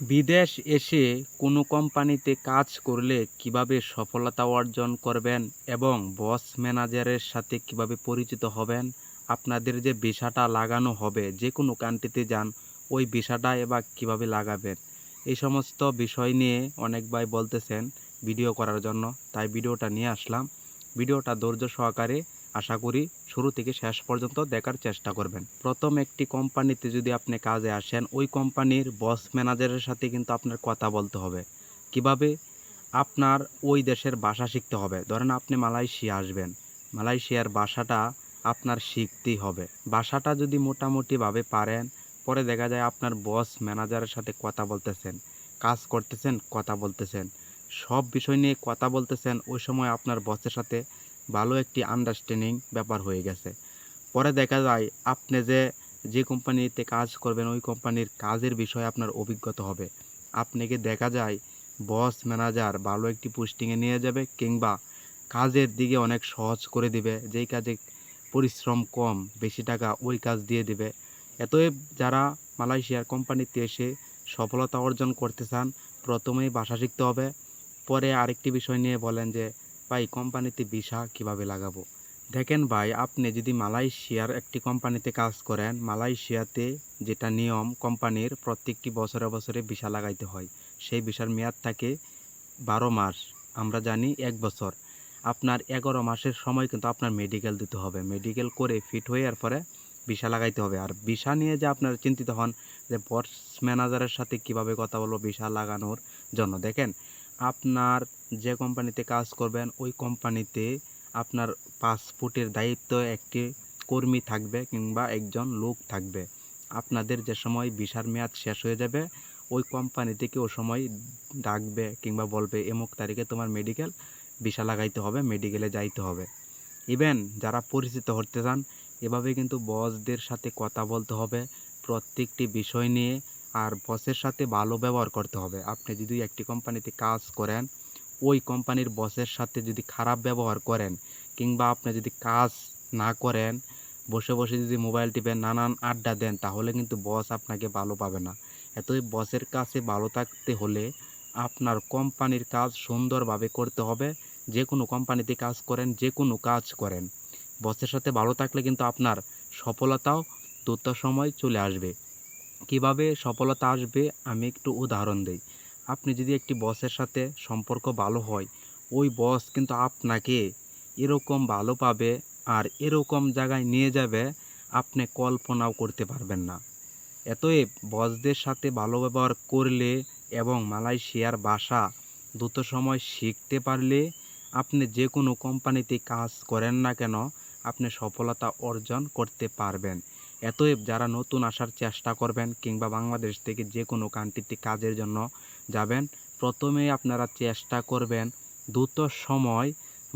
বিদেশ এসে কোনো কোম্পানিতে কাজ করলে কীভাবে সফলতা অর্জন করবেন এবং বস ম্যানেজারের সাথে কীভাবে পরিচিত হবেন? আপনাদের যে ভিসাটা লাগানো হবে, যে কোনো কান্ট্রিতে যান, ওই ভিসাটা এবার কীভাবে লাগাবেন? এই সমস্ত বিষয় নিয়ে অনেক ভাই বলতেছেন ভিডিও করার জন্য, তাই ভিডিওটা নিয়ে আসলাম। ভিডিওটা ধৈর্য সহকারে আশা করি শুরু থেকে শেষ পর্যন্ত দেখার চেষ্টা করবেন। প্রথম একটি কোম্পানিতে যদি আপনি কাজে আসেন, ওই কোম্পানির বস ম্যানেজারের সাথে কিন্তু আপনার কথা বলতে হবে। কীভাবে? আপনার ওই দেশের ভাষা শিখতে হবে। ধরেন আপনি মালয়েশিয়া আসবেন। মালয়েশিয়ার ভাষাটা আপনার শিখতেই হবে। ভাষাটা যদি মোটামুটিভাবে পারেন, পরে দেখা যায় আপনার বস ম্যানেজারের সাথে কথা বলতেছেন, কাজ করতেছেন, কথা বলতেছেন। সব বিষয় নিয়ে কথা বলতেছেন, ওই সময় আপনার বসের সাথে ভালো একটি আন্ডারস্ট্যান্ডিং ব্যাপার হয়ে গেছে। পরে দেখা যায় আপনি যে যে কোম্পানিতে কাজ করবেন, ওই কোম্পানির কাজের বিষয়ে আপনার অভিজ্ঞতা হবে। আপনাকে দেখা যায় বস ম্যানেজার ভালো একটি পোস্টিংয়ে নিয়ে যাবে কিংবা কাজের দিকে অনেক সহজ করে দিবে, যেই কাজে পরিশ্রম কম, বেশি টাকা ওই কাজ দিয়ে দিবে। এতএব যারা মালয়েশিয়ার কোম্পানিতে এসে সফলতা অর্জন করতে চান, প্রথমেই ভাষা শিখতে হবে। পরে আরেকটি বিষয় নিয়ে বলেন যে ভাই কোম্পানিতে ভিসা কীভাবে লাগাবো? দেখেন ভাই, আপনি যদি মালয়েশিয়ার একটি কোম্পানিতে কাজ করেন, মালয়েশিয়াতে যেটা নিয়ম, কোম্পানির প্রত্যেকটি বছরে বছরে ভিসা লাগাইতে হয়। সেই ভিসার মেয়াদ থাকে বারো মাস, আমরা জানি এক বছর। আপনার এগারো মাসের সময় কিন্তু আপনার মেডিকেল দিতে হবে। মেডিকেল করে ফিট হয়ে এরপরে ভিসা লাগাইতে হবে। আর ভিসা নিয়ে যে আপনারা চিন্তিত হন যে বস ম্যানেজারের সাথে কীভাবে কথা বলব ভিসা লাগানোর জন্য, দেখেন আপনার যে কোম্পানিতে কাজ করবেন, ওই কোম্পানিতে আপনার পাসপোর্টের দায়িত্ব একটি কর্মী থাকবে কিংবা একজন লোক থাকবে। আপনাদের যে সময় ভিসার মেয়াদ শেষ হয়ে যাবে, ওই কোম্পানি থেকে ও সময় ডাকবে কিংবা বলবে এমুক তারিখে তোমার মেডিকেল ভিসা লাগাইতে হবে মেডিকেলে যাইতে হবে। ইভেন যারা পরিচিত হতে চান, এভাবে কিন্তু বসদের সাথে কথা বলতে হবে। প্রত্যেকটি বিষয় নিয়ে আর বসের সাথে ভালো ব্যবহার করতে হবে। আপনি যদি একটি কোম্পানিতে কাজ করেন, ওই কোম্পানির বসের সাথে যদি খারাপ ব্যবহার করেন কিংবা আপনি যদি কাজ না করেন, বসে বসে যদি মোবাইল টিপেন নানান আড্ডা দেন, তাহলে কিন্তু বস আপনাকে ভালো পাবে না। এতই বসের কাছে ভালো থাকতে হলে আপনার কোম্পানির কাজ সুন্দরভাবে করতে হবে। যে কোনো কোম্পানিতে কাজ করেন যে কোনো কাজ করেন। বসের সাথে ভালো থাকলে কিন্তু আপনার সফলতাও দ্রুত সময় চলে আসবে। কীভাবে সফলতা আসবে, আমি একটু উদাহরণ দিই। আপনি যদি একটি বসের সাথে সম্পর্ক ভালো হয়, ওই বস কিন্তু আপনাকে এরকম ভালো পাবে আর এরকম জায়গায় নিয়ে যাবে, আপনি কল্পনাও করতে পারবেন না। এতএব বসদের সাথে ভালো ব্যবহার করলে এবং মালয়েশিয়ার ভাষা দ্রুত সময় শিখতে পারলে আপনি যে কোনো কোম্পানিতে কাজ করেন না কেন, আপনি সফলতা অর্জন করতে পারবেন। এতএব যারা নতুন আসার চেষ্টা করবেন কিংবা বাংলাদেশ থেকে যে কোনো কান্ট্রিতে কাজের জন্য যাবেন, প্রথমে আপনারা চেষ্টা করবেন দ্রুত সময়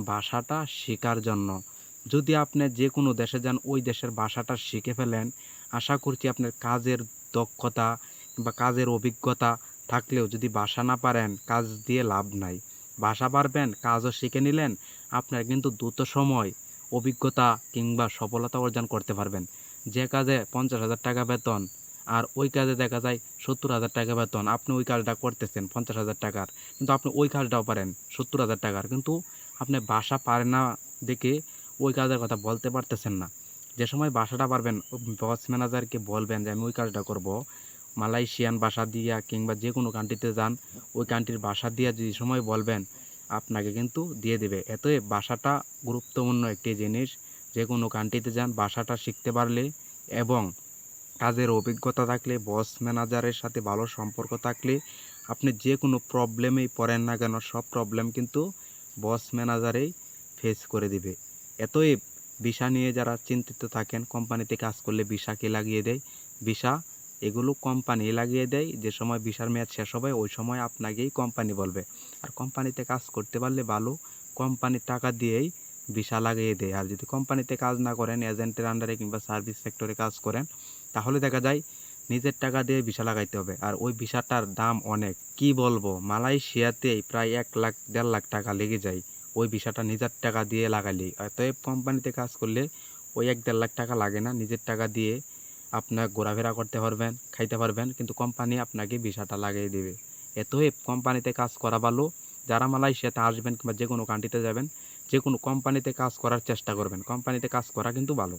ভাষাটা শেখার জন্য। যদি আপনি যে কোনো দেশে যান, ওই দেশের ভাষাটা শিখে ফেলেন, আশা করছি আপনার কাজের দক্ষতা বা কাজের অভিজ্ঞতা থাকলেও যদি ভাষা না পারেন, কাজ দিয়ে লাভ নাই। ভাষা পারবেন, কাজও শিখে নিলেন, আপনার কিন্তু দ্রুত সময়, অভিজ্ঞতা কিংবা সফলতা অর্জন করতে পারবেন। যে কাজে পঞ্চাশ হাজার টাকা বেতন আর ওই কাজে দেখা যায় সত্তর হাজার টাকা বেতন। আপনি ওই কাজটা করতেছেন পঞ্চাশ হাজার টাকার। কিন্তু আপনি ওই কাজটাও পারেন সত্তর হাজার টাকার। কিন্তু আপনি বাসা পারে না দেখে ওই কাজের কথা বলতে পারতেছেন না। যে সময় বাসাটা পারবেন বস ম্যানেজারকে বলবেন যে, আমি ওই কাজটা করব। মালয়েশিয়ান বাসা দিয়া কিংবা যে কোনো কান্ট্রিতে যান, ওই কান্ট্রির বাসা দিয়া যদি সময় বলবেন, আপনাকে কিন্তু দিয়ে দেবে। এতই বাসাটা গুরুত্বপূর্ণ একটি জিনিস। যে কোনো কান্ট্রিতে যান, ভাষাটা শিখতে পারলে এবং কাজের অভিজ্ঞতা থাকলে বস ম্যানেজারের সাথে ভালো সম্পর্ক থাকলে আপনি যে কোনো প্রবলেমেই পড়েন না কেন, সব প্রবলেম কিন্তু বস ম্যানেজারেই ফেস করে দিবে। এতই ভিসা নিয়ে যারা চিন্তিত থাকেন, কোম্পানিতে কাজ করলে ভিসাকে লাগিয়ে দেয়? ভিসা এগুলো কোম্পানি লাগিয়ে দেয়, যে সময় ভিসার মেয়াদ শেষ হবে, ওই সময় আপনাকেই কোম্পানি বলবে। আর কোম্পানিতে কাজ করতে পারলে ভালো, কোম্পানির টাকা দিয়েই ভিসা লাগিয়ে দেয়। আর যদি কোম্পানিতে কাজ না করেন, এজেন্টের আন্ডারে কিংবা সার্ভিস সেক্টরে কাজ করেন, তাহলে দেখা যায় নিজের টাকা দিয়ে ভিসা লাগাইতে হবে। আর ওই ভিসাটার দাম অনেক। কি বলব? মালয়েশিয়াতেই প্রায় এক লাখ, দেড় লাখ টাকা লেগে যায় ওই ভিসাটা নিজের টাকা দিয়ে লাগালে অতএব কোম্পানিতে কাজ করলে ওই এক দেড় লাখ টাকা লাগে না। নিজের টাকা দিয়ে আপনার ঘোরাফেরা করতে পারবেন, খাইতে পারবেন, কিন্তু কোম্পানি আপনাকে ভিসাটা লাগিয়ে দেবে। এতএব কোম্পানিতে কাজ করা ভালো। যারা মালয়েশিয়াতে আসবেন কিংবা যে কোনো কান্ট্রিতে যাবেন যে কোনো কোম্পানিতে কাজ করার চেষ্টা করবেন। কোম্পানিতে কাজ করা কিন্তু ভালো।